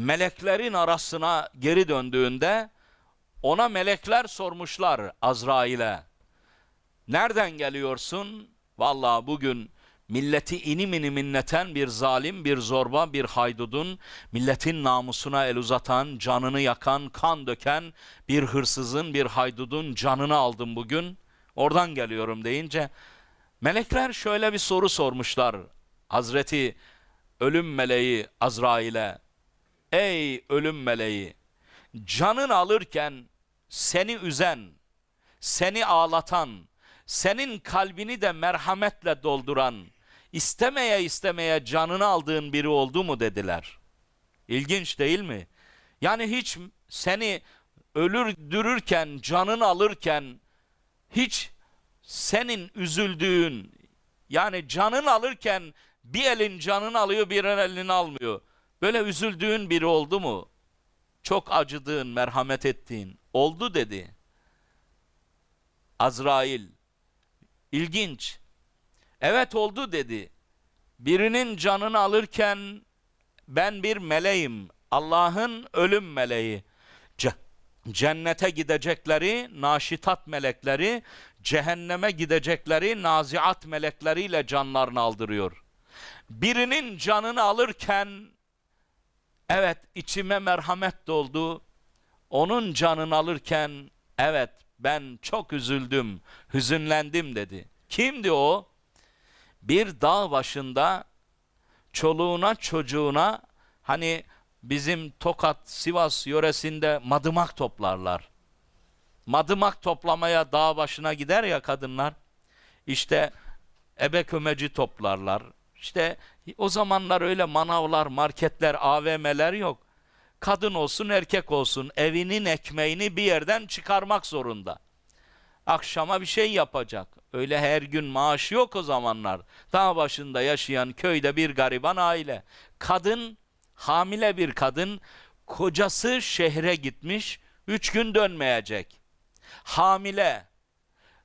meleklerin arasına geri döndüğünde ona melekler sormuşlar Azrail'e. Nereden geliyorsun? Vallahi bugün milleti inim inim inleten bir zalim, bir zorba, bir haydudun, milletin namusuna el uzatan, canını yakan, kan döken bir hırsızın, bir haydudun canını aldım bugün. Oradan geliyorum deyince melekler şöyle bir soru sormuşlar. Hazreti ölüm meleği Azrail'e. Ey ölüm meleği, canın alırken seni üzen, seni ağlatan, senin kalbini de merhametle dolduran, istemeye istemeye canını aldığın biri oldu mu dediler. İlginç değil mi? Yani hiç seni öldürürken, canını alırken hiç senin üzüldüğün, yani canın alırken bir elin canını alıyor, bir elin almıyor. Böyle üzüldüğün biri oldu mu? Çok acıdığın, merhamet ettiğin oldu dedi. Azrail İlginç. Evet oldu dedi. Birinin canını alırken ben bir meleğim. Allah'ın ölüm meleği. Ce- cennete gidecekleri naşitat melekleri, cehenneme gidecekleri naziat melekleriyle canlarını aldırıyor. Birinin canını alırken evet içime merhamet doldu. Onun canını alırken evet ben çok üzüldüm, hüzünlendim dedi. Kimdi o? Bir dağ başında çoluğuna çocuğuna hani bizim Tokat, Sivas yöresinde madımak toplarlar. Madımak toplamaya dağ başına gider ya kadınlar. İşte ebe kömeci toplarlar. İşte o zamanlar öyle manavlar, marketler, AVM'ler yok kadın olsun erkek olsun evinin ekmeğini bir yerden çıkarmak zorunda. Akşama bir şey yapacak. Öyle her gün maaş yok o zamanlar. Dağ başında yaşayan köyde bir gariban aile. Kadın, hamile bir kadın, kocası şehre gitmiş, üç gün dönmeyecek. Hamile,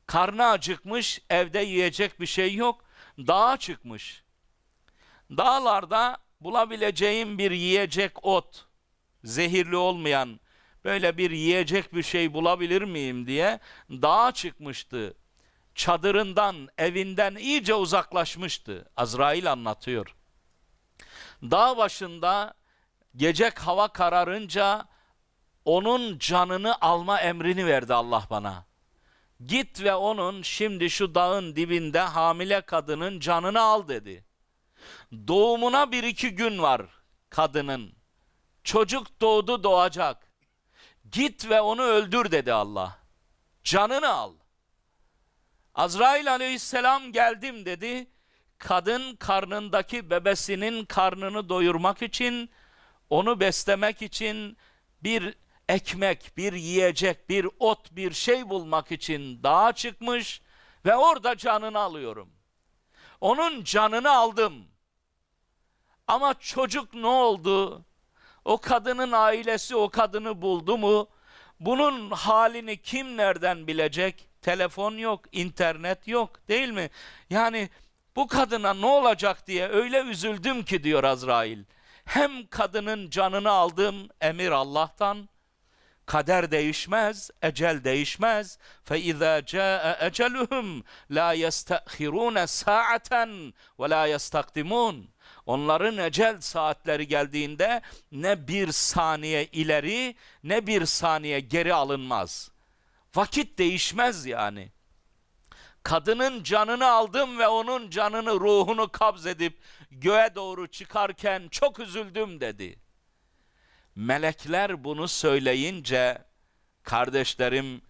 karnı acıkmış, evde yiyecek bir şey yok, dağa çıkmış. Dağlarda bulabileceğim bir yiyecek ot, zehirli olmayan böyle bir yiyecek bir şey bulabilir miyim diye dağa çıkmıştı. Çadırından, evinden iyice uzaklaşmıştı. Azrail anlatıyor. Dağ başında gece hava kararınca onun canını alma emrini verdi Allah bana. Git ve onun şimdi şu dağın dibinde hamile kadının canını al dedi. Doğumuna bir iki gün var kadının. Çocuk doğdu doğacak. Git ve onu öldür dedi Allah. Canını al. Azrail aleyhisselam geldim dedi. Kadın karnındaki bebesinin karnını doyurmak için, onu beslemek için bir ekmek, bir yiyecek, bir ot, bir şey bulmak için dağa çıkmış ve orada canını alıyorum. Onun canını aldım. Ama çocuk ne oldu? O kadının ailesi o kadını buldu mu? Bunun halini kim nereden bilecek? Telefon yok, internet yok değil mi? Yani bu kadına ne olacak diye öyle üzüldüm ki diyor Azrail. Hem kadının canını aldım emir Allah'tan. Kader değişmez, ecel değişmez. Fe izâ câe eceluhum la yestahirûne sa'aten ve la yestakdimûn. Onların ecel saatleri geldiğinde ne bir saniye ileri ne bir saniye geri alınmaz. Vakit değişmez yani. Kadının canını aldım ve onun canını ruhunu kabzedip göğe doğru çıkarken çok üzüldüm dedi.'' Melekler bunu söyleyince kardeşlerim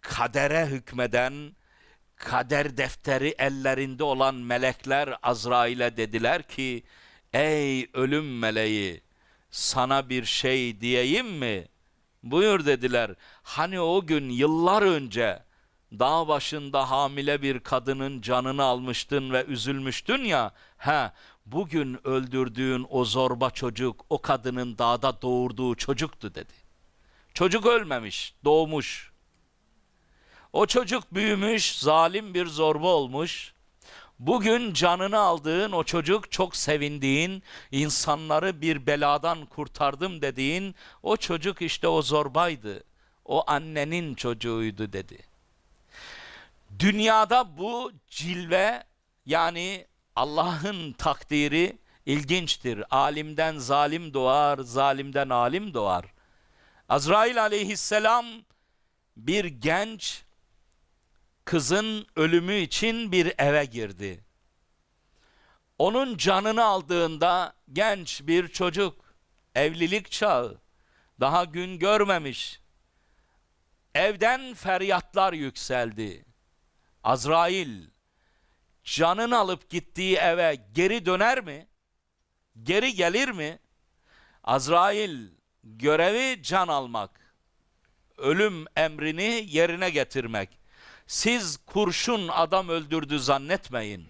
kadere hükmeden kader defteri ellerinde olan melekler Azrail'e dediler ki ey ölüm meleği sana bir şey diyeyim mi? Buyur dediler. Hani o gün yıllar önce dağ başında hamile bir kadının canını almıştın ve üzülmüştün ya. He, bugün öldürdüğün o zorba çocuk o kadının dağda doğurduğu çocuktu dedi. Çocuk ölmemiş, doğmuş. O çocuk büyümüş, zalim bir zorba olmuş. Bugün canını aldığın o çocuk çok sevindiğin, insanları bir beladan kurtardım dediğin o çocuk işte o zorbaydı. O annenin çocuğuydu dedi. Dünyada bu cilve yani Allah'ın takdiri ilginçtir. Alimden zalim doğar, zalimden alim doğar. Azrail aleyhisselam bir genç kızın ölümü için bir eve girdi. Onun canını aldığında genç bir çocuk, evlilik çağı, daha gün görmemiş. Evden feryatlar yükseldi. Azrail canını alıp gittiği eve geri döner mi? Geri gelir mi? Azrail görevi can almak. Ölüm emrini yerine getirmek. Siz kurşun adam öldürdü zannetmeyin.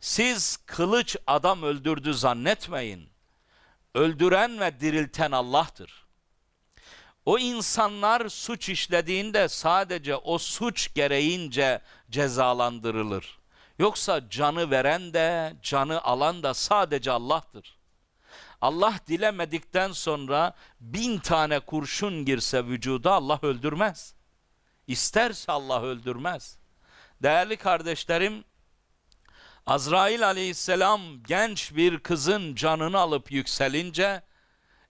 Siz kılıç adam öldürdü zannetmeyin. Öldüren ve dirilten Allah'tır. O insanlar suç işlediğinde sadece o suç gereğince cezalandırılır. Yoksa canı veren de canı alan da sadece Allah'tır. Allah dilemedikten sonra bin tane kurşun girse vücuda Allah öldürmez. İsterse Allah öldürmez. Değerli kardeşlerim, Azrail aleyhisselam genç bir kızın canını alıp yükselince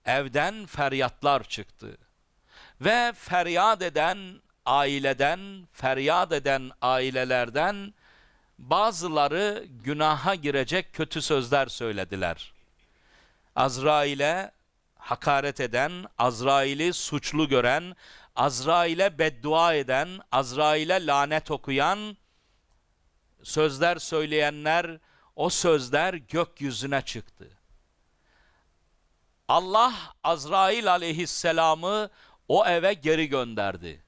evden feryatlar çıktı. Ve feryat eden aileden, feryat eden ailelerden bazıları günaha girecek kötü sözler söylediler. Azrail'e hakaret eden, Azrail'i suçlu gören, Azrail'e beddua eden, Azrail'e lanet okuyan sözler söyleyenler o sözler gökyüzüne çıktı. Allah Azrail aleyhisselamı o eve geri gönderdi.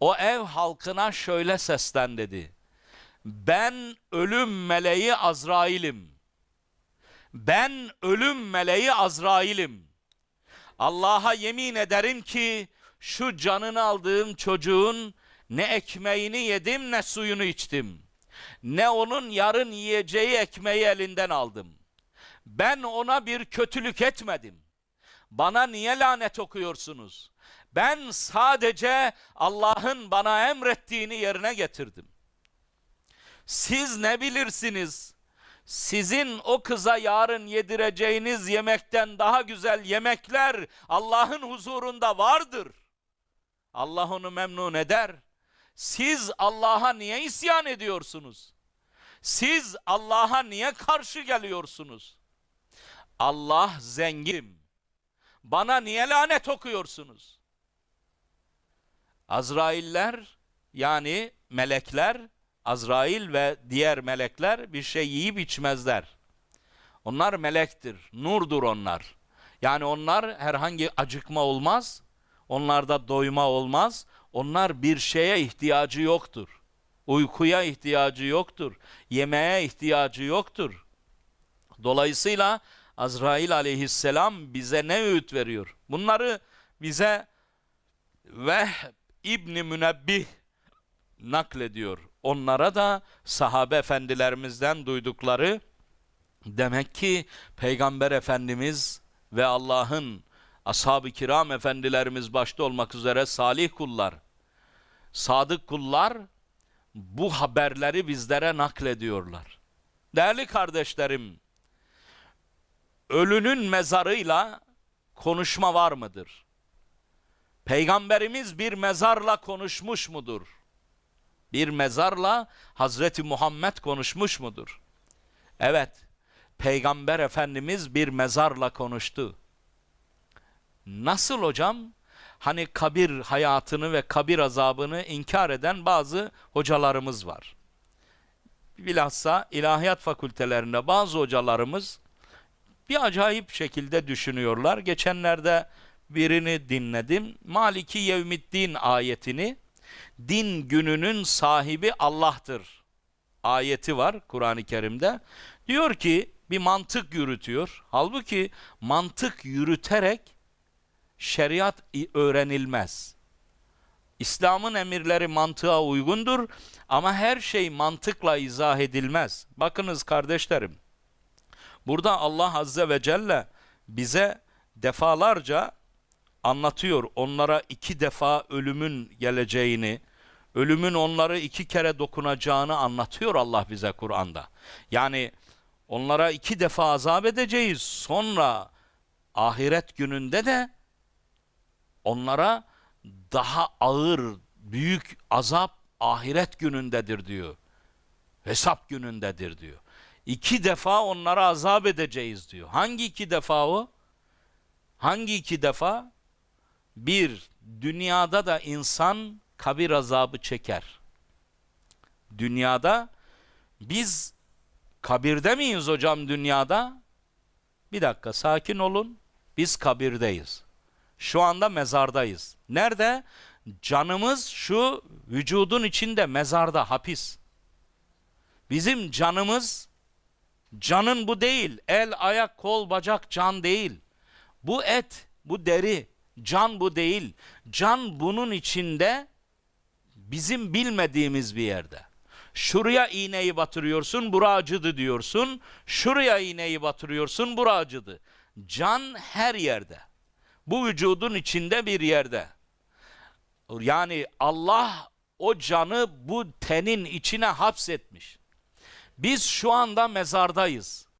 O ev halkına şöyle seslen dedi. Ben ölüm meleği Azrail'im. Ben ölüm meleği Azrail'im. Allah'a yemin ederim ki şu canını aldığım çocuğun ne ekmeğini yedim ne suyunu içtim. Ne onun yarın yiyeceği ekmeği elinden aldım. Ben ona bir kötülük etmedim. Bana niye lanet okuyorsunuz? Ben sadece Allah'ın bana emrettiğini yerine getirdim. Siz ne bilirsiniz? Sizin o kıza yarın yedireceğiniz yemekten daha güzel yemekler Allah'ın huzurunda vardır. Allah onu memnun eder. Siz Allah'a niye isyan ediyorsunuz? Siz Allah'a niye karşı geliyorsunuz? Allah zengin. Bana niye lanet okuyorsunuz? Azrailler yani melekler, Azrail ve diğer melekler bir şey yiyip içmezler. Onlar melektir, nurdur onlar. Yani onlar herhangi acıkma olmaz, onlarda doyma olmaz. Onlar bir şeye ihtiyacı yoktur. Uykuya ihtiyacı yoktur. Yemeğe ihtiyacı yoktur. Dolayısıyla Azrail aleyhisselam bize ne öğüt veriyor? Bunları bize Vehb İbni Münebbih naklediyor. Onlara da sahabe efendilerimizden duydukları demek ki Peygamber Efendimiz ve Allah'ın ashab-ı kiram efendilerimiz başta olmak üzere salih kullar, sadık kullar bu haberleri bizlere naklediyorlar. Değerli kardeşlerim, ölünün mezarıyla konuşma var mıdır? Peygamberimiz bir mezarla konuşmuş mudur? Bir mezarla Hazreti Muhammed konuşmuş mudur? Evet, Peygamber Efendimiz bir mezarla konuştu. Nasıl hocam? Hani kabir hayatını ve kabir azabını inkar eden bazı hocalarımız var. Bilhassa ilahiyat fakültelerinde bazı hocalarımız bir acayip şekilde düşünüyorlar. Geçenlerde birini dinledim. Maliki Yevmiddin ayetini din gününün sahibi Allah'tır ayeti var Kur'an-ı Kerim'de. Diyor ki bir mantık yürütüyor. Halbuki mantık yürüterek şeriat öğrenilmez. İslam'ın emirleri mantığa uygundur ama her şey mantıkla izah edilmez. Bakınız kardeşlerim. Burada Allah Azze ve Celle bize defalarca anlatıyor. Onlara iki defa ölümün geleceğini, ölümün onları iki kere dokunacağını anlatıyor Allah bize Kur'an'da. Yani onlara iki defa azap edeceğiz. Sonra ahiret gününde de onlara daha ağır, büyük azap ahiret günündedir diyor. Hesap günündedir diyor. İki defa onlara azap edeceğiz diyor. Hangi iki defa o? Hangi iki defa? Bir, dünyada da insan kabir azabı çeker. Dünyada biz kabirde miyiz hocam dünyada? Bir dakika sakin olun. Biz kabirdeyiz. Şu anda mezardayız. Nerede? Canımız şu vücudun içinde mezarda hapis. Bizim canımız canın bu değil. El, ayak, kol, bacak can değil. Bu et, bu deri. Can bu değil. Can bunun içinde bizim bilmediğimiz bir yerde. Şuraya iğneyi batırıyorsun, bura acıdı diyorsun. Şuraya iğneyi batırıyorsun, bura acıdı. Can her yerde. Bu vücudun içinde bir yerde. Yani Allah o canı bu tenin içine hapsetmiş. Biz şu anda mezardayız.